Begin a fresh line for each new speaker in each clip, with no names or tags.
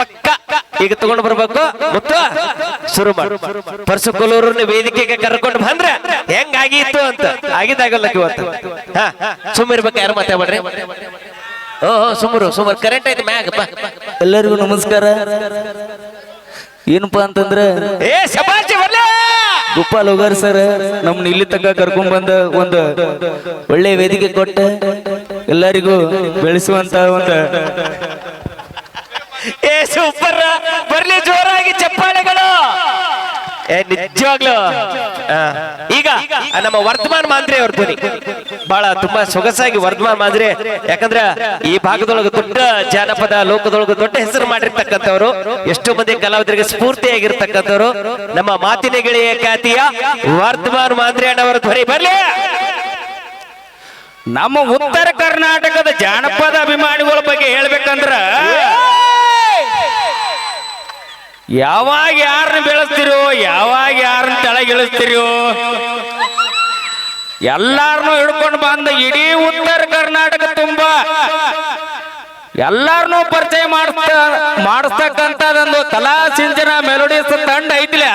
ಪಕ್ಕ. ಈಗ ತಗೊಂಡು ಬರ್ಬೇಕು. ಮತ್ತು. ಶುರು ಮಾಡಿ. ಪರಸು ಕೊಲ್ಲೂರನ್ನ ವೇದಿಕೆಗೆ ಕರ್ಕೊಂಡು ಬಂದ್ರೆ ಹೆಂಗಾಗಿತ್ತು ಅಂತ. ಆಗಿದ್ದಾಗಲ್ಲ ಇವತ್ತು ಹಾ. ಸುಮ್ಮಿರ್ಬೇಕು ಯಾರು ಮಾತಾಡ್ರಿ ಓ ಓ, ಸುಮರು ಸುಮ್ಮರು. ಕರೆಂಟ್ ಐತಿ ಮ್ಯಾಗ
ಎಲ್ಲರಿಗೂ ನಮಸ್ಕಾರ. ಏನಪ್ಪಾ ಅಂತಂದ್ರೆ
ಏ ಶಬಾಷ್ ಬರ್ಲೇ!
ಗೋಪಾಲ್ ಹೋಗಾರ್ ಸರ್ ನಮ್ನ ಇಲ್ಲಿ ತನಕ ಕರ್ಕೊಂಡ್ ಬಂದ ಒಂದು ಒಳ್ಳೆ ವೇದಿಕೆ ಕೊಟ್ಟ ಎಲ್ಲರಿಗೂ ಬೆಳೆಸುವಂತ ಒಂದು
ಏ ಸೂಪರ್ ಬರ್ಲಿ ಜೋರಾಗಿ ಚಪ್ಪಾಳೆಗಳು. ಏ, ನಿಜವಾಗ್ಲು. ಈಗ ನಮ್ಮ ವರ್ತಮಾನ ಮಾಂದ್ರೆ ಅವ್ರ ಧ್ವನಿ. ಬಹಳ ತುಂಬಾ ಸೊಗಸಾಗಿ ವರ್ತಮಾನ ಮಾಂದ್ರೆ. ಯಾಕಂದ್ರ ಈ ಭಾಗದೊಳಗೆ ದೊಡ್ಡ ಜಾನಪದ ಲೋಕದೊಳಗೆ ದೊಡ್ಡ ಹೆಸರು ಮಾಡಿರ್ತಕ್ಕಂಥವ್ರು, ಎಷ್ಟೋ ಮಂದಿ ಕಲಾವಿದರಿಗೆ ಸ್ಫೂರ್ತಿಯಾಗಿರ್ತಕ್ಕಂಥವ್ರು. ನಮ್ಮ ಮಾತಿನ ಗೆಳೆಯ ಖ್ಯಾತಿಯ ವರ್ತಮಾನ ಮಾಂದ್ರೆ ಅಣ್ಣವರ ಧ್ವನಿ. ಬರ್ಲಿ.
ನಮ್ಮ ಉತ್ತರ ಕರ್ನಾಟಕದ ಜಾನಪದ ಅಭಿಮಾನಿಗಳ ಬಗ್ಗೆ ಹೇಳ್ಬೇಕಂದ್ರ ಯಾವಾಗ ಯಾರನ್ನ ಬೆಳೆಸ್ತಿರೋ ಯಾವಾಗ ಯಾರನ್ನ ತಳಗಿಳಿಸ್ತಿರೋ ಎಲ್ಲಾರನು ಹಿಡ್ಕೊಂಡು ಬಂದ ಇಡೀ ಉತ್ತರ ಕರ್ನಾಟಕ ತುಂಬಾ. ಎಲ್ಲಾರನು ಪರಿಚಯ ಮಾಡಿಸ್ತ ಮಾಡಿಸ್ತಕ್ಕಂಥದ್ದೊಂದು ಕಲಾ ಸಿಂಚನ ಮೆಲೋಡಿಸ್ ತಂಡ ಐತಿಲ್ಲ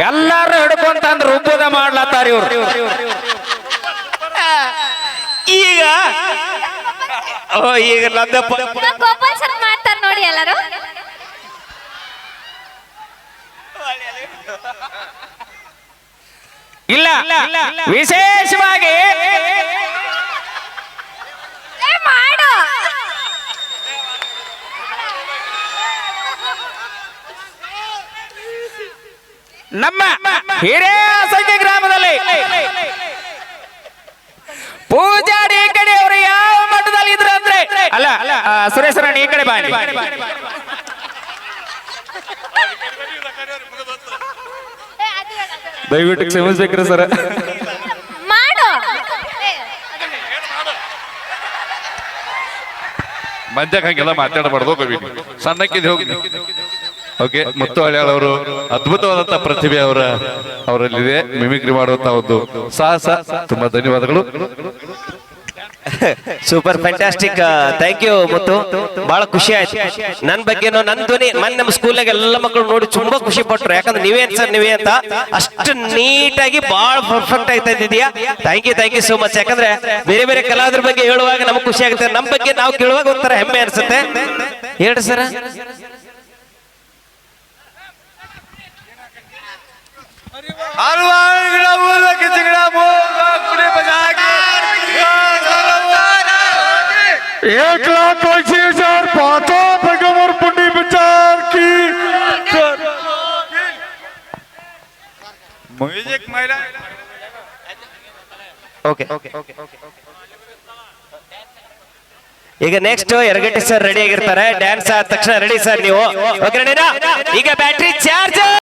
ಎಲ್ಲಾರು ಹಿಡ್ಕೊಂತ ಅಂದ್ರೆ ರೂಪದ ಮಾಡ್ಲತ್ತಾರ ಇವ್ರು.
ಈಗ ಓ ಈಗ
ನೋಡಿ ಎಲ್ಲರೂ.
ಇಲ್ಲ ವಿಶೇಷವಾಗಿ
ನಮ್ಮ ಮಾಡು.
ನಮ್ಮ ಹಿರೇಸಂಗಿ ಗ್ರಾಮದಲ್ಲಿ ಪೂಜಾರಿ ಈ ಕಡೆ ಅವರು ಯಾವ ಮಟ್ಟದಲ್ಲಿ ಇದ್ರು ಅಂದ್ರೆ ಅಲ್ಲ ಅಲ್ಲ ಸುರೇಶ್ವರಣ್ಣ ಈ ಕಡೆ ಬಾನಿ
ದಯವಿಟ್ಟು ಕ್ಷಮಿಸ್ಬೇಕ್ರಿ ಸರ್.
ಮಾಡು.
ಹಂಗೆಲ್ಲ ಮಾತಾಡಬಾರ್ದು ಕವಿ ಸಣ್ಣಕ್ಕಿದ್ ಹೋಗಿ. ಓಕೆ ಮುತ್ತು ಹಳ್ಯಾಳ್ ಅವರು ಅದ್ಭುತವಾದಂತ ಪ್ರತಿಭೆ ಅವರ ಅವರಲ್ಲಿದೆ ಮಿಮಿಕ್ರಿ ಮಾಡುವಂತಹ ಒಂದು ಸಾಹಸ ತುಂಬಾ ಧನ್ಯವಾದಗಳು.
ಸೂಪರ್ ಫ್ಯಾಂಟಾಸ್ಟಿಕ್ ಥ್ಯಾಂಕ್ ಯು ಮುತ್ತು ಬಹಳ ಖುಷಿ ಆಯ್ತು. ನನ್ ಬಗ್ಗೆನೋ ನನ್ ಧ್ವನಿ ಮನ್ ನಮ್ಮ ಸ್ಕೂಲ್ನಾಗ ಎಲ್ಲ ಮಕ್ಕಳು ನೋಡಿ ತುಂಬಾ ಖುಷಿ ಪಟ್ರು. ಯಾಕಂದ್ರೆ ನೀವೇ ಸರ್ ನೀವೇ ಅಂತ ಅಷ್ಟು ನೀಟಾಗಿ ಬಹಳ ಪರ್ಫೆಕ್ಟ್ ಆಗ್ತಾ ಇದ್ದಿದ್ಯಾ thank you thank you so much ಯಾಕಂದ್ರೆ ಬೇರೆ ಬೇರೆ ಕಲಾವಿದ್ರ ಬಗ್ಗೆ ಹೇಳುವಾಗ ನಮ್ಗೆ ಖುಷಿ ಆಗುತ್ತೆ. ನಮ್ಮ ಬಗ್ಗೆ ನಾವು ಕೇಳುವಾಗ ಒಂಥರ ಹೆಮ್ಮೆ ಅನ್ಸುತ್ತೆ. ಹೇಳ್ರಿ ಸರ್.
एक लाख पच्चीस हजार पांचों पैगंबर पुण्य विचार की म्यूजिक महिला
ಓಕೆ ಈಗ ನೆಕ್ಸ್ಟ್ ಎರಗಟ್ಟಿ ಸರ್ ರೆಡಿ ಆಗಿರ್ತಾರೆ ಡ್ಯಾನ್ಸ್ ಆದ ತಕ್ಷಣ ರೆಡಿ ಸರ್ ನೀವು ಓಕೆ ರೆಡಿನಾ ಈಗ ಬ್ಯಾಟ್ರಿ ಚಾರ್ಜ್